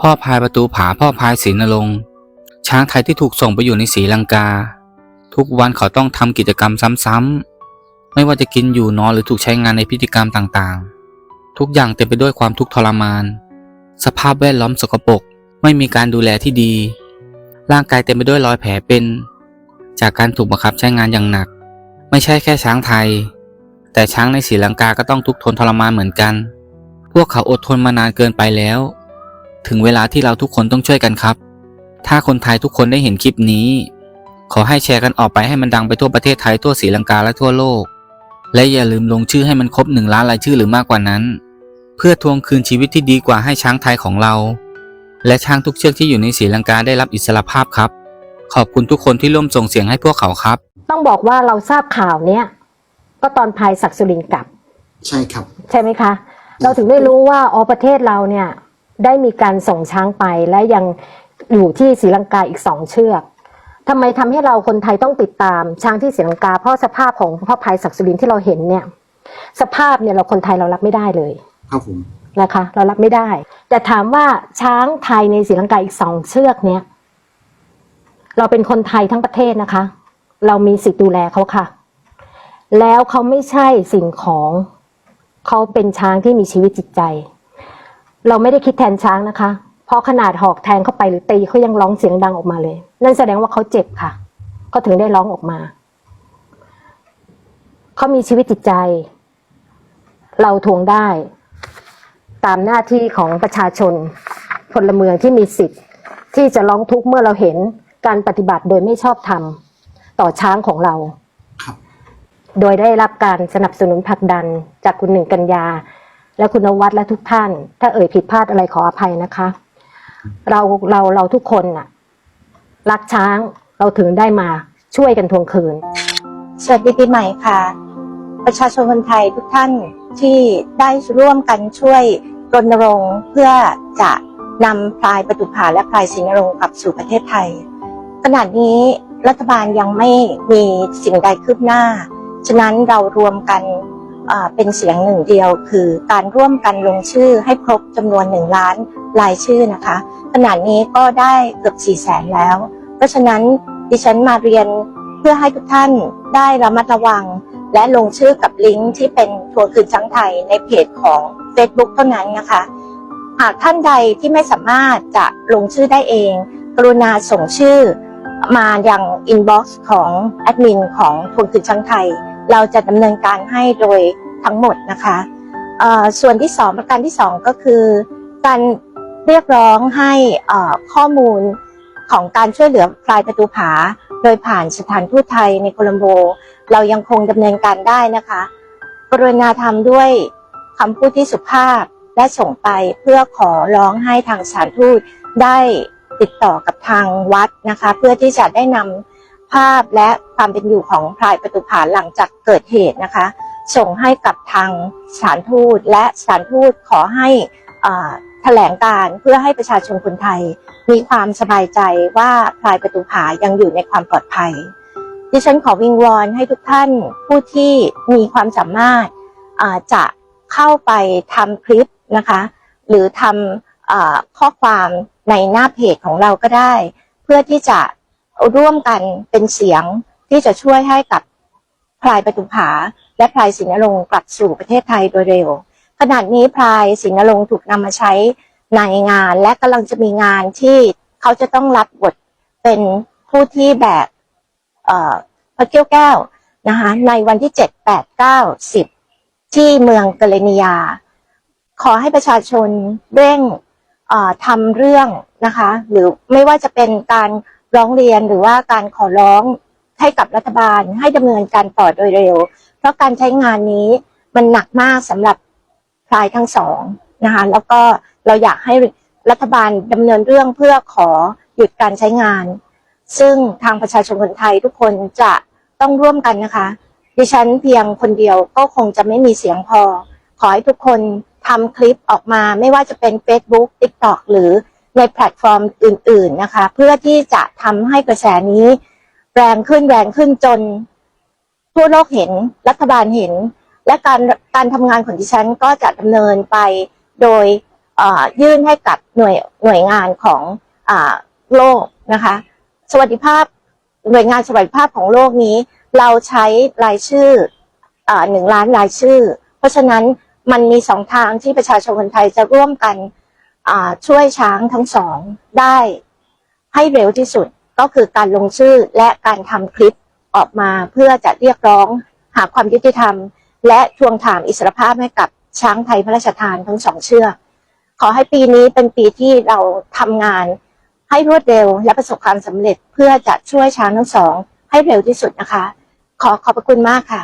พ่อพายประตูผาพ่อพายศรีนรงค์ช้างไทยที่ถูกส่งไปอยู่ในศรีลังกา ทุกวันเขาต้องทำกิจกรรมซ้ำๆไม่ว่าจะกินอยู่นอนหรือถูกใช้งานในพิธีกรรมต่างๆ ทุกอย่างเต็มไปด้วยความทุกข์ทรมาน สภาพแวดล้อมสกปรกไม่มีการดูแลที่ดี ร่างกายเต็มไปด้วยรอยแผลเป็น จากการถูกบังคับใช้งานอย่างหนัก ไม่ใช่แค่ช้างไทย แต่ช้างในศรีลังกาก็ต้องทุกข์ทนทรมานเหมือนกัน พวกเขาอดทนมานานเกินไปแล้ว ถึงเวลาที่เราทุกคนต้องช่วยกันครับ ถ้าคนไทยทุกคนได้เห็นคลิปนี้ ขอให้แชร์กันออกไปให้มันดังไปทั่วประเทศไทยทั่วศรีลังกาและทั่วโลก และอย่าลืมลงชื่อให้มันครบหนึ่งล้านรายชื่อหรือมากกว่านั้น เพื่อทวงคืนชีวิตที่ดีกว่าให้ช้างไทยของเรา และช้างทุกเชือกที่อยู่ในศรีลังกาได้รับอิสรภาพครับ ขอบคุณทุกคนที่ร่วมส่งเสียงให้พวกเขาครับ ต้องบอกว่าเราทราบข่าวเนี้ยก็ตอนพายศักดิ์สุรินทร์กลับ ใช่ครับ ใช่ไหมคะ เราถึงได้รู้ว่าอ๋อประเทศเราเนี่ย ได้มีการส่งช้างไปและยังอยู่ที่ศรีลังกาอีกสองเชือกทำไมทำให้เราคนไทยต้องติดตามช้างที่ศรีลังกา เพราะสภาพของพ่อพายศักดิ์สุรินทร์ที่เราเห็นเนี่ย สภาพเนี่ยเราคนไทยเรารับไม่ได้เลยครับผมนะคะ เรารับไม่ได้ แต่ถามว่าช้างไทยในศรีลังกาอีกสองเชือกเนี่ยเราเป็นคนไทยทั้งประเทศนะคะ เรามีสิทธิ์ดูแลเขาค่ะ แล้วเขาไม่ใช่สิ่งของ เขาเป็นช้างที่มีชีวิตจิตใจ เราไม่ได้คิดแทนช้างนะคะ เพราะขนาดหอกแทงเข้าไปหรือตีเขายังร้องเสียงดังออกมาเลย นั่นแสดงว่าเขาเจ็บค่ะเขาถึงได้ร้องออกมา เขามีชีวิตจิตใจ เราทวงได้ ตามหน้าที่ของประชาชนพลเมืองที่มีสิทธิ์ ที่จะร้องทุกข์เมื่อเราเห็นการปฏิบัติโดยไม่ชอบธรรมต่อช้างของเราครับโดยได้รับการสนับสนุนผลักดันจากคุณหนึ่งกัญญา และคุณนวัดและทุกท่าน ถ้าเอ่ยผิดพลาดอะไรขออภัยนะคะ เราเราเราทุกคนน่ะ รักช้างเราถึงได้มาช่วยกันทวงคืน สวัสดีปีใหม่ค่ะ ประชาชนคนไทยทุกท่านที่ได้ร่วมกันช่วยรณรงค์เพื่อจะนำพลายประตูผาและพลายศรีนรงค์กลับสู่ประเทศไทย ขณะนี้รัฐบาลยังไม่มีสิ่งใดคืบหน้า ฉะนั้นเรารวมกัน เป็นเสียงหนึ่งเดียว คือการร่วมกันลงชื่อให้ครบจำนวนหนึ่งล้านรายชื่อนะคะ ขณะนี้ก็ได้เกือบ4แสนแล้ว เพราะฉะนั้นดิฉันมาเรียนเพื่อให้ทุกท่านได้ระมัดระวัง และลงชื่อกับลิงก์ที่เป็นทัวร์คืนช้างไทยในเพจของ Facebook เท่านั้นนะคะ หากท่านใดที่ไม่สามารถจะลงชื่อได้เอง กรุณาส่งชื่อมาอยังอินบ็อกซ์ของแอดมินของทัวร์คืนช้างไทย เราจะดำเนินการให้โดยทั้งหมดนะคะส่วนที่สองประการที่สองก็คือ การเรียกร้องให้ข้อมูลของการช่วยเหลือพลายประตูผา โดยผ่านสถานทูตไทยในโคลัมโบ เรายังคงดำเนินการได้นะคะกรุณาทำด้วยคำพูดที่สุภาพและส่งไปเพื่อขอร้องให้ทางสถานทูตได้ติดต่อกับทางวัดนะคะ เพื่อที่จะได้นำ ภาพและความเป็นอยู่ของพลายประตูผาหลังจากเกิดเหตุนะคะ ส่งให้กับทางสถานทูตและสถานทูตขอให้แถลงการเพื่อให้ประชาชนคนไทย มีความสบายใจว่าพลายประตูผายังอยู่ในความปลอดภัย ดิฉันขอวิงวอนให้ทุกท่านผู้ที่มีความสามารถจะเข้าไปทำคลิปนะคะ หรือทำอข้อความในหน้าเพจของเราก็ได้ เพื่อที่จะ ร่วมกันเป็นเสียงที่จะช่วยให้กับพลายประตูผา และพลายศรีนรงค์กลับสู่ประเทศไทยโดยเร็ว ขณะนี้พลายศรีนรงค์ถูกนำมาใช้ในงาน และกำลังจะมีงานที่เขาจะต้องรับบทเป็นผู้ที่แบกเอ่อพระเกี้ยวแก้วนะคะในวันที่7 8 9 10ที่เมืองกาเลเนียขอให้ประชาชนเร่งทำเรื่องนะคะ หรือไม่ว่าจะเป็นการ ร้องเรียนหรือว่าการขอร้องให้กับรัฐบาลให้ดำเนินการต่อโดยเร็ว เพราะการใช้งานนี้มันหนักมากสำหรับพลายทั้งสองนะคะแล้วก็เราอยากให้รัฐบาลดำเนินเรื่องเพื่อขอหยุดการใช้งาน ซึ่งทางประชาชนคนไทยทุกคนจะต้องร่วมกันนะคะ ดิฉันเพียงคนเดียวก็คงจะไม่มีเสียงพอ ขอให้ทุกคนทำคลิปออกมาไม่ว่าจะเป็น Facebook TikTok หรือ ในแพลตฟอร์มอื่น ๆนะคะ เพื่อที่จะทำให้กระแสนี้ แรงขึ้นแรงขึ้นจนทั่วโลกเห็นรัฐบาลเห็น และการการทำงานของดิฉันก็จะดำเนินไปโดยยื่นให้กับหน่วยหน่วยงานของอโลกนะคะ สวัสดิภาพหน่วยงานสวัสดิภาพของโลกนี้ เราใช้รายชื่อหนึ่งล้านรายชื่อ เพราะฉะนั้นมันมีสองทางที่ประชาชนคนไทยจะร่วมกัน ช่วยช้างทั้งสองได้ให้เร็วที่สุดก็คือการลงชื่อและการทำคลิปออกมาเพื่อจะเรียกร้องหาความยุติธรรม และทวงถามอิสรภาพให้กับช้างไทยพระราชทานทั้งสองเชือกขอให้ปีนี้เป็นปีที่เราทำงานให้รวดเร็วและประสบความสำเร็จเพื่อจะช่วยช้างทั้งสองให้เร็วที่สุดนะคะ ขอขอบพระคุณมากค่ะ